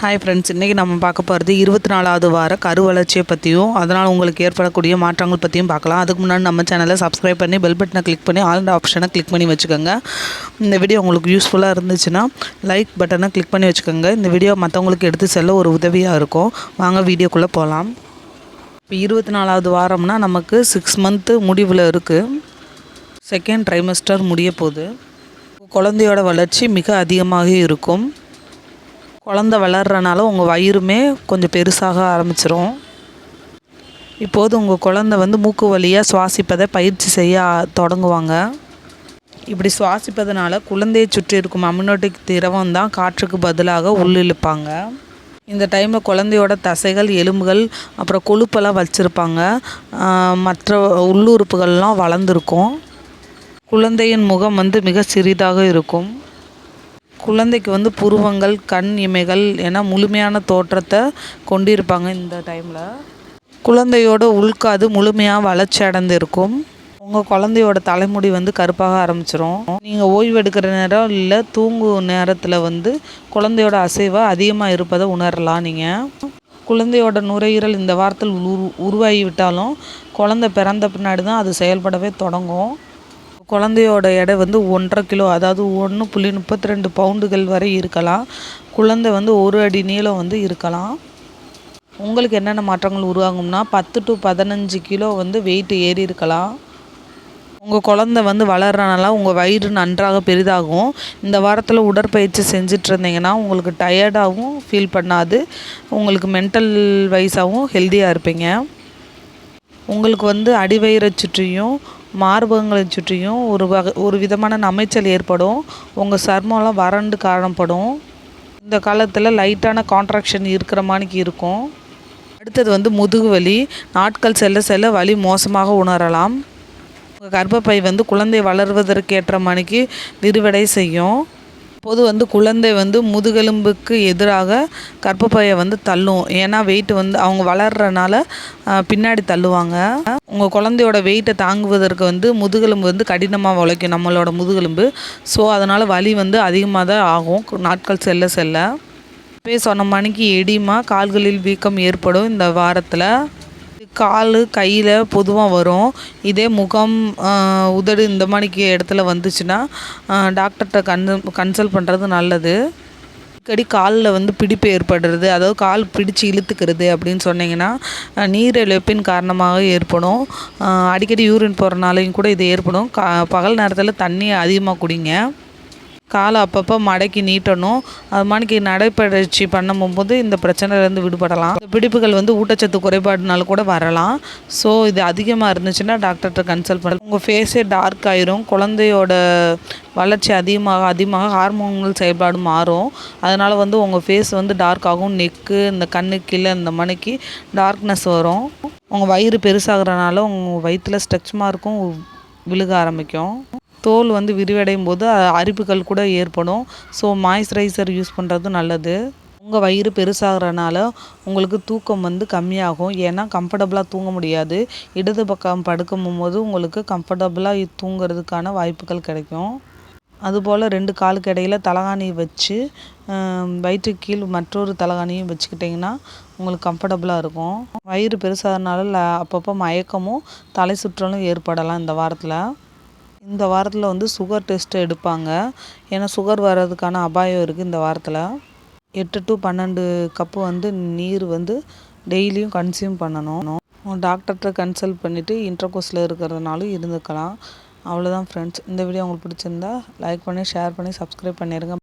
Hi friends இன்றைக்கி நம்ம பார்க்க போகிறது இருபத்தி நாலாவது வார கரு வளர்ச்சியை பற்றியும் அதனால் உங்களுக்கு ஏற்படக்கூடிய மாற்றங்கள் பற்றியும் பார்க்கலாம். அதுக்கு முன்னாடி நம்ம சேனலை சப்ஸ்கிரைப் பண்ணி பெல் பட்டனை கிளிக் பண்ணி ஆல் ஆப்ஷனை கிளிக் பண்ணி வச்சுக்கோங்க. இந்த வீடியோ உங்களுக்கு யூஸ்ஃபுல்லாக இருந்துச்சுன்னா லைக் பட்டனை கிளிக் பண்ணி வச்சுக்கோங்க. இந்த வீடியோ மற்றவங்களுக்கு எடுத்து செல்ல ஒரு உதவியாக இருக்கும். வாங்க வீடியோக்குள்ளே போகலாம் இப்போ இருபத்தி நாலாவது வாரம்னா நமக்கு சிக்ஸ் மந்த்து முடிவில் இருக்குது செகண்ட் ட்ரைமஸ்டர் முடிய போகுது. குழந்தையோட வளர்ச்சி மிக அதிகமாக இருக்கும். குழந்த வளர்கிறனால உங்கள் வயிறுமே கொஞ்சம் பெருசாக ஆரம்பிச்சிரும். இப்போது உங்கள் குழந்த வந்து மூக்கு வழியாக சுவாசிப்பதை பயிற்சி செய்ய தொடங்குவாங்க. இப்படி சுவாசிப்பதனால குழந்தையை சுற்றி இருக்கும் அமினோட்டிக் திரவம் தான் காற்றுக்கு பதிலாக உள்ளிழுப்பாங்க இந்த டைமில் குழந்தையோட தசைகள் எலும்புகள் அப்புறம் கொழுப்பெல்லாம் வச்சுருப்பாங்க. மற்ற உள்ளுறுப்புகள்லாம் வளர்ந்துருக்கும். குழந்தையின் முகம் வந்து மிக சிறிதாக இருக்கும். குழந்தைக்கு வந்து புருவங்கள் கண் இமைகள் என முழுமையான தோற்றத்தை கொண்டிருப்பாங்க இந்த டைமில் குழந்தையோட உள்காது முழுமையாக வளர்ச்சி அடைந்து இருக்கும் உங்கள் குழந்தையோட தலைமுடி வந்து கருப்பாக ஆரம்பிச்சிரும். நீங்கள் ஓய்வு எடுக்கிற நேரம் இல்லை தூங்கும் நேரத்தில் வந்து குழந்தையோட அசைவை அதிகமாக இருப்பதை உணரலாம் நீங்கள் குழந்தையோட நுரையீரல் இந்த வாரத்தில் உரு உருவாகி விட்டாலும் குழந்தை பிறந்த பின்னாடி தான் அது செயல்படவே தொடங்கும். குழந்தையோட எடை வந்து ஒன்றரை கிலோ அதாவது ஒன்று புள்ளி முப்பத்தி ரெண்டு பவுண்டுகள் வரை இருக்கலாம். குழந்தை வந்து ஒரு அடி நீளம் வந்து இருக்கலாம். உங்களுக்கு என்னென்ன மாற்றங்கள் உருவாகும்னா பத்து டு பதினஞ்சு கிலோ வந்து வெயிட் ஏறி இருக்கலாம். உங்கள் குழந்த வந்து வளர்றனால உங்கள் வயிறு நன்றாக பெரிதாகும். இந்த வாரத்தில் உடற்பயிற்சி செஞ்சுட்டு இருந்தீங்கன்னா உங்களுக்கு டயர்டாகவும் ஃபீல் பண்ணாது. உங்களுக்கு மென்டல் வைஸாகவும் ஹெல்த்தியாக இருப்பீங்க. உங்களுக்கு வந்து அடிவயிறை சுற்றியும் மார்பகங்களை சுற்றியும் ஒரு வகை ஒரு விதமான நமைச்சல் ஏற்படும். உங்கள் சர்மம்லாம் வறண்டு காணப்படும் இந்த காலத்தில் லைட்டான கான்ட்ராக்ஷன் இருக்கிற மாதிரிக்கு இருக்கும். அடுத்தது வந்து முதுகு வலி. நாட்கள் செல்ல செல்ல வலி மோசமாக உணரலாம். உங்கள் கர்ப்பப்பை வந்து குழந்தை வளர்வதற்கேற்ற மணிக்கு விரிவடை செய்யும். பொது வந்து குழந்தை வந்து முதுகெலும்புக்கு எதிராக கர்ப்பப்பையை வந்து தள்ளும். ஏன்னா வெயிட் வந்து அவங்க வளர்கிறனால பின்னாடி தள்ளுவாங்க. உங்கள் குழந்தையோட வெயிட்டை தாங்குவதற்கு வந்து முதுகெலும்பு வந்து கடினமாக உழைக்கும் நம்மளோட முதுகெலும்பு. ஸோ அதனால் வலி வந்து அதிகமாக தான் ஆகும். நாட்கள் செல்ல செல்ல. இப்போ சொன்ன மணிக்கு எடிமா கால்களில் வீக்கம் ஏற்படும் இந்த வாரத்தில். கால் கையில் பொதுவாக வரும். இதே முகம் உதடு இந்த மாதிரிக்கு இடத்துல வந்துச்சுன்னா டாக்டர்கிட்ட கன் கன்சல்ட் பண்ணுறது நல்லது. அடிக்கடி காலில் வந்து பிடிப்பு ஏற்படுறது அதாவது கால் பிடிச்சு இழுத்துக்கிறது அப்படின்னு சொன்னிங்கன்னா நீரிழப்பின் காரணமாக ஏற்படும். அடிக்கடி யூரின் போகிறனாலையும் கூட இது ஏற்படும். கா பகல் நேரத்தில் தண்ணி அதிகமாக குடிங்க. காலை அப்பப்போ மடக்கி நீட்டணும். அது மாதிரிக்கு நடைப்பயிற்சி பண்ணும்போது இந்த பிரச்சனையிலேருந்து விடுபடலாம். இந்த பிடிப்புகள் வந்து ஊட்டச்சத்து குறைபாடுனால கூட வரலாம். ஸோ இது அதிகமாக இருந்துச்சுன்னா டாக்டர்கிட்ட கன்சல்ட் பண்ணலாம். உங்கள் ஃபேஸே டார்க் ஆயிரும். குழந்தையோட வளர்ச்சி அதிகமாக அதிகமாக ஹார்மோன்கள் செயல்பாடு மாறும். அதனால் வந்து உங்கள் ஃபேஸ் வந்து டார்க் ஆகும். நெக்கு இந்த கண்ணு கீழே இந்த மணிக்கு டார்க்னஸ் வரும். உங்கள் வயிறு பெருசாகிறனால உங்கள் வயிற்றில் ஸ்ட்ரெச் மார்க்கும் விழுக ஆரம்பிக்கும். தோல் வந்து விரிவடையும் போது அரிப்புகள் கூட ஏற்படும். ஸோ மாய்ஸ்சரைசர் யூஸ் பண்ணுறது நல்லது. உங்கள் வயிறு பெருசாகிறனால உங்களுக்கு தூக்கம் வந்து கம்மியாகும். ஏன்னா கம்ஃபர்டபுளாக தூங்க முடியாது. இடது பக்கம் படுக்கும் போது உங்களுக்கு கம்ஃபர்டபுளாக தூங்குறதுக்கான வாய்ப்புகள் கிடைக்கும். அதுபோல் ரெண்டு காலுக்கு இடையில் தலகாணி வச்சு வயிற்று கீழ் மற்றொரு தலகாணியும் வச்சுக்கிட்டிங்கன்னா உங்களுக்கு கம்ஃபர்டபுளாக இருக்கும். வயிறு பெருசாகிறனால அப்பப்போ மயக்கமும் தலை சுற்றலும் ஏற்படலாம் இந்த வாரத்தில். இந்த வாரத்தில் வந்து சுகர் டெஸ்ட்டு எடுப்பாங்க. ஏன்னா சுகர் வர்றதுக்கான அபாயம் இருக்குது இந்த வாரத்தில். எட்டு டு பன்னெண்டு கப்பு வந்து நீர் வந்து டெய்லியும் கன்சியூம் பண்ணணும். டாக்டர்கிட்ட கன்சல்ட் பண்ணிவிட்டு இன்டர்கோஸில் இருக்கிறதுனாலும் இருந்துக்கலாம். அவ்வளோதான் ஃப்ரெண்ட்ஸ் இந்த வீடியோ உங்களுக்கு பிடிச்சிருந்தா லைக் பண்ணி ஷேர் பண்ணி சப்ஸ்கிரைப் பண்ணிடுங்க